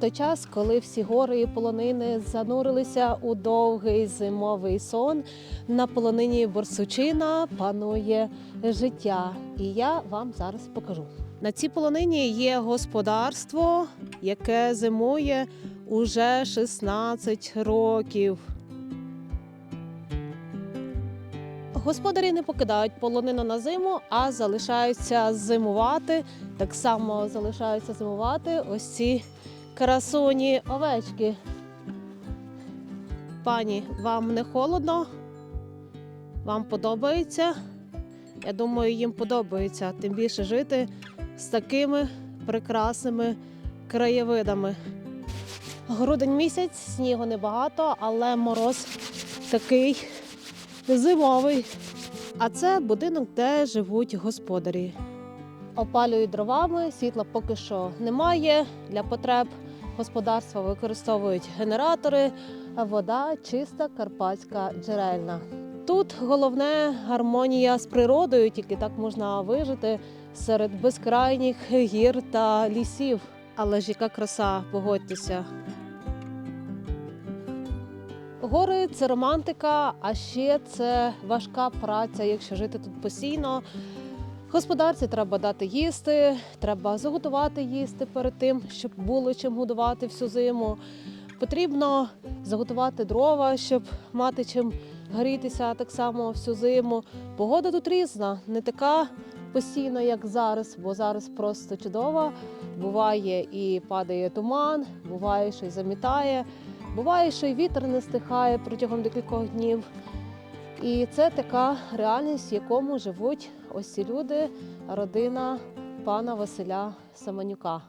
той час, коли всі гори і полонини занурилися у довгий зимовий сон, на полонині Борсучина панує життя. І я вам зараз покажу. На цій полонині є господарство, яке зимує уже 16 років. Господарі не покидають полонину на зиму, а залишаються зимувати. Так само залишаються зимувати ось ці красуні овечки. Пані, вам не холодно? Вам подобається? Я думаю, їм подобається тим більше жити з такими прекрасними краєвидами. Грудень місяць, снігу небагато, але мороз такий зимовий. А це будинок, де живуть господарі. Опалюють дровами, світла поки що немає. Для потреб господарства використовують генератори, вода чиста карпатська джерельна. Тут головне гармонія з природою, тільки так можна вижити серед безкрайніх гір та лісів. Але ж яка краса, погодьтеся. Гори це романтика, а ще це важка праця, якщо жити тут постійно. Господарці треба дати їсти, треба заготувати їсти перед тим, щоб було чим годувати всю зиму. Потрібно заготувати дрова, щоб мати чим грітися так само всю зиму. Погода тут різна, не така постійна, як зараз, бо зараз просто чудова. Буває і падає туман, буває, що й замітає. Буває, що й вітер не стихає протягом декількох днів. І це така реальність, в якому живуть ось ці люди, родина пана Василя Семенюка.